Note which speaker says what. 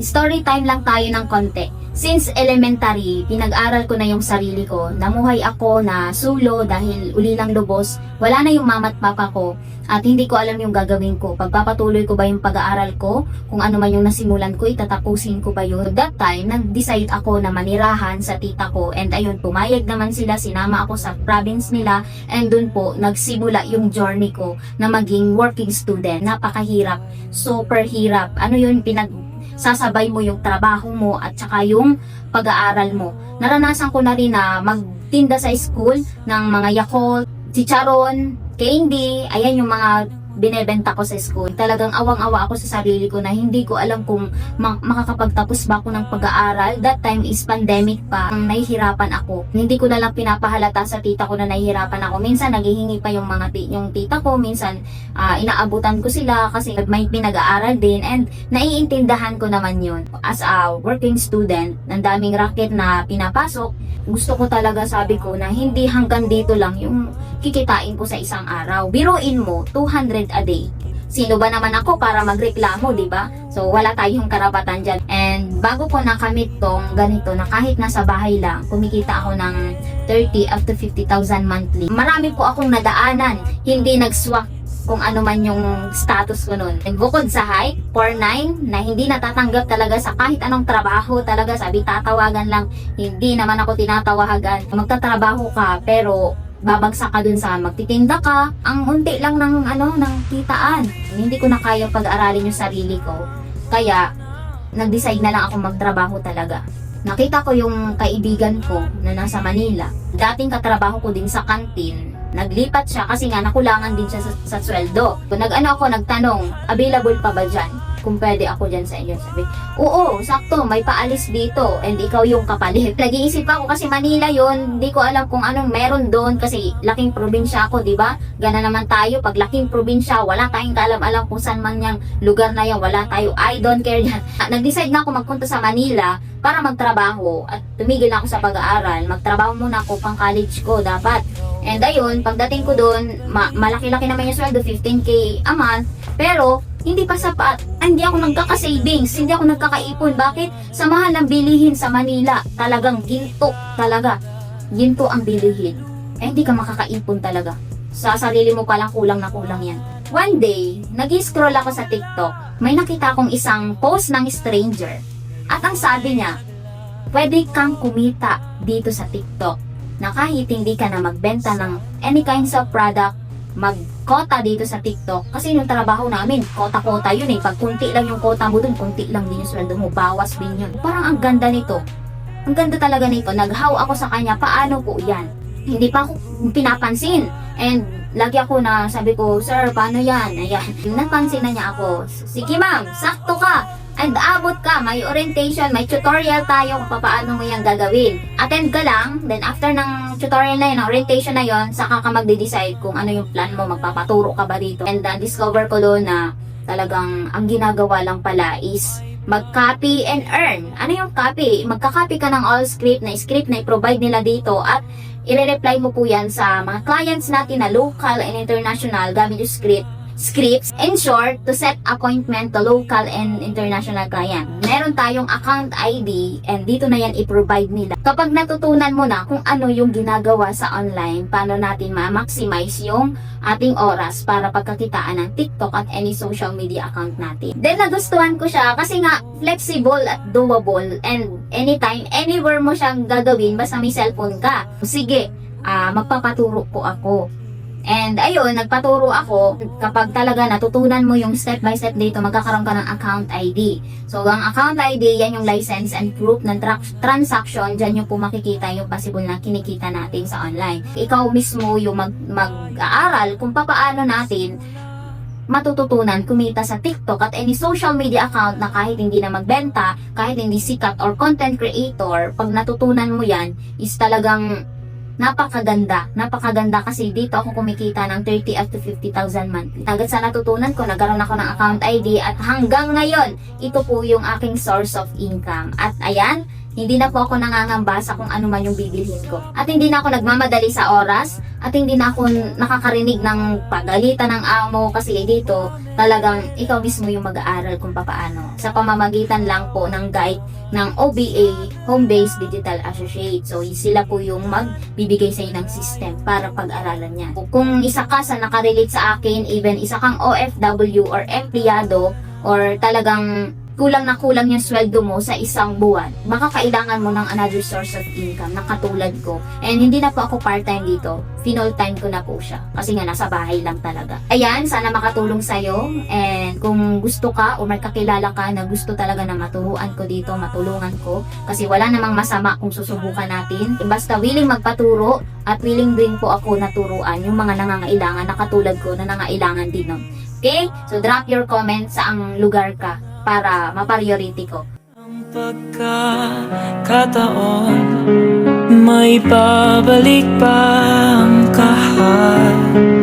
Speaker 1: Story time lang tayo ng konti. Since elementary, pinag-aral ko na yung sarili ko. Namuhay ako na solo dahil uli lang lubos. Wala na yung mama at papa ko at hindi ko alam yung gagawin ko. Pagpapatuloy ko ba yung pag-aaral ko? Kung ano man yung nasimulan ko, itatapusin ko ba yun? That time, nag-decide ako na manirahan sa tita ko and ayun, pumayag naman sila, sinama ako sa province nila and dun po, nagsimula yung journey ko na maging working student. Napakahirap, super hirap. Ano yun, pinag sasabay mo yung trabaho mo at saka yung pag-aaral mo. Naranasan ko na rin na magtinda sa school ng mga Yakult, chicharon, candy, ayan yung mga binebenta ko sa school. Talagang awang-awa ako sa sarili ko na hindi ko alam kung ma- makakapagtapos ba ako ng pag-aaral. That time is pandemic pa. Ang nahihirapan ako. Hindi ko na lang pinapahalata sa tita ko na nahihirapan ako. Minsan naghihingi pa yung mga yung tita ko. Minsan ah, inaabutan ko sila kasi may pinag-aaral din and naiintindahan ko naman yun. As a working student, ang daming racket na pinapasok, gusto ko talaga sabi ko na hindi hanggang dito lang yung kikitain ko sa isang araw. Biruin mo, 200 a day. Sino ba naman ako para magreklamo, di ba? So, wala tayong karapatan dyan. And bago ko nakamit tong ganito na kahit nasa bahay lang, kumikita ako ng 30 up to 50,000 monthly. Marami po akong nadaanan, hindi nag-swak kung ano man yung status ko nun. And bukod sa height, 4'9", na hindi natatanggap talaga sa kahit anong trabaho talaga, sabi tatawagan lang, hindi naman ako tinatawagan. Magtatrabaho ka, pero babagsak ka dun sa magtitinda ka, ang unti lang ng ano ng kitaan. Hindi ko na kaya pag-aralin yung sarili ko. Kaya nag-decide na lang ako magtrabaho talaga. Nakita ko yung kaibigan ko na nasa Manila. Dating katrabaho ko din sa kantin. Naglipat siya kasi nga nakulangan din siya sa, sa sweldo. Nag-ano ako, nagtanong, available pa ba dyan? Kung pwede ako dyan sa inyo. Sabi, oo, sakto, may paalis dito and ikaw yung kapalit. Nag-iisip ako kasi Manila yon hindi ko alam kung anong meron doon kasi laking probinsya ako, di ba? Gana naman tayo, pag laking probinsya, wala tayong kaalam-alam kung saan man yung lugar na yan, wala tayo, I don't care dyan. Nag-decide na ako magpunta sa Manila para magtrabaho at tumigil na ako sa pag-aaral. Magtrabaho muna ako pang college ko dapat. And ayun, pagdating ko doon, ma- malaki-laki naman yung sweldo, 15k a month. Pero, hindi pa sapat. Hindi ako nagkaka-savings, hindi ako nagkakaipon. Bakit? Sa mahal ng bilihin sa Manila, talagang ginto talaga. Ginto ang bilihin. Eh, hindi ka makakaipon talaga. Sa sarili mo palang kulang na kulang yan. One day, nag-scroll ako sa TikTok. May nakita akong isang post ng stranger. At ang sabi niya, pwede kang kumita dito sa TikTok na kahit hindi ka na magbenta ng any kinds of product, magkota dito sa TikTok. Kasi yung trabaho namin, kota-kota yun eh. Pag kunti lang yung kota mo dun, kunti lang din yung sweldo mo. Bawas din yun. Parang ang ganda nito. Ang ganda talaga nito. Naghaw ako sa kanya, paano po yan? Hindi pa ako pinapansin. And lagi ako na sabi ko, Sir, paano yan? Ayan. Napansin na niya ako. Sige ma'am, sakto ka. And abot ka, may orientation, may tutorial tayo kung paano mo yan gagawin. Attend ka lang, then after ng tutorial na yun, orientation na yun, saka ka magde-decide kung ano yung plan mo, magpapaturo ka ba dito. And uh, discover ko doon na talagang ang ginagawa lang pala is mag-copy and earn. Ano yung copy? Magka-copy ka ng all script na script na i-provide nila dito at i-reply mo po yan sa mga clients natin na local and international gamit yung script scripts. In short, to set appointment to local and international client. Meron tayong account ID and dito na yan i-provide nila. Kapag natutunan mo na kung ano yung ginagawa sa online, paano natin ma-maximize yung ating oras para pagkakitaan ng TikTok at any social media account natin. Then nagustuhan ko siya kasi nga flexible at doable and anytime, anywhere mo siyang gagawin basta may cellphone ka. Sige, ah, magpapaturo po ako. And ayun, nagpaturo ako kapag talaga natutunan mo yung step by step dito, magkakaroon ka ng account ID. So, ang account ID, yan yung license and proof ng tra- transaction. Diyan yung po makikita yung possible na kinikita natin sa online. Ikaw mismo yung mag- mag-aaral kung paano natin matututunan kumita sa TikTok at any social media account na kahit hindi na magbenta, kahit hindi sikat or content creator, pag natutunan mo yan, is talagang napakaganda. Napakaganda kasi dito ako kumikita ng 30 up to 50,000 monthly. Agad sa natutunan ko, nagkaroon ako ng account ID at hanggang ngayon, ito po yung aking source of income. At ayan, hindi na po ako nangangamba sa kung ano man yung bibilhin ko. At hindi na ako nagmamadali sa oras at hindi na ako nakakarinig ng pagalitan ng amo kasi dito talagang ikaw mismo yung mag-aaral kung papaano. Sa pamamagitan lang po ng guide ng OBA, Home Based Digital Associate. So, sila po yung magbibigay sa ng system para pag-aralan niya. Kung isa ka sa nakarelate sa akin, even isa kang OFW or empleyado or talagang kulang na kulang yung sweldo mo sa isang buwan, baka kailangan mo ng another source of income na katulad ko. And hindi na po ako part-time dito. Finol time ko na po siya. Kasi nga nasa bahay lang talaga. Ayan, sana makatulong sa'yo. And kung gusto ka o may kakilala ka na gusto talaga na maturuan ko dito, matulungan ko. Kasi wala namang masama kung susubukan natin. Basta willing magpaturo at willing din po ako naturuan yung mga nangangailangan na katulad ko na nangailangan din. Okay? So drop your comment sa ang lugar ka para ma-priority ko.
Speaker 2: Ang pagkakataon May babalik pa ang kahal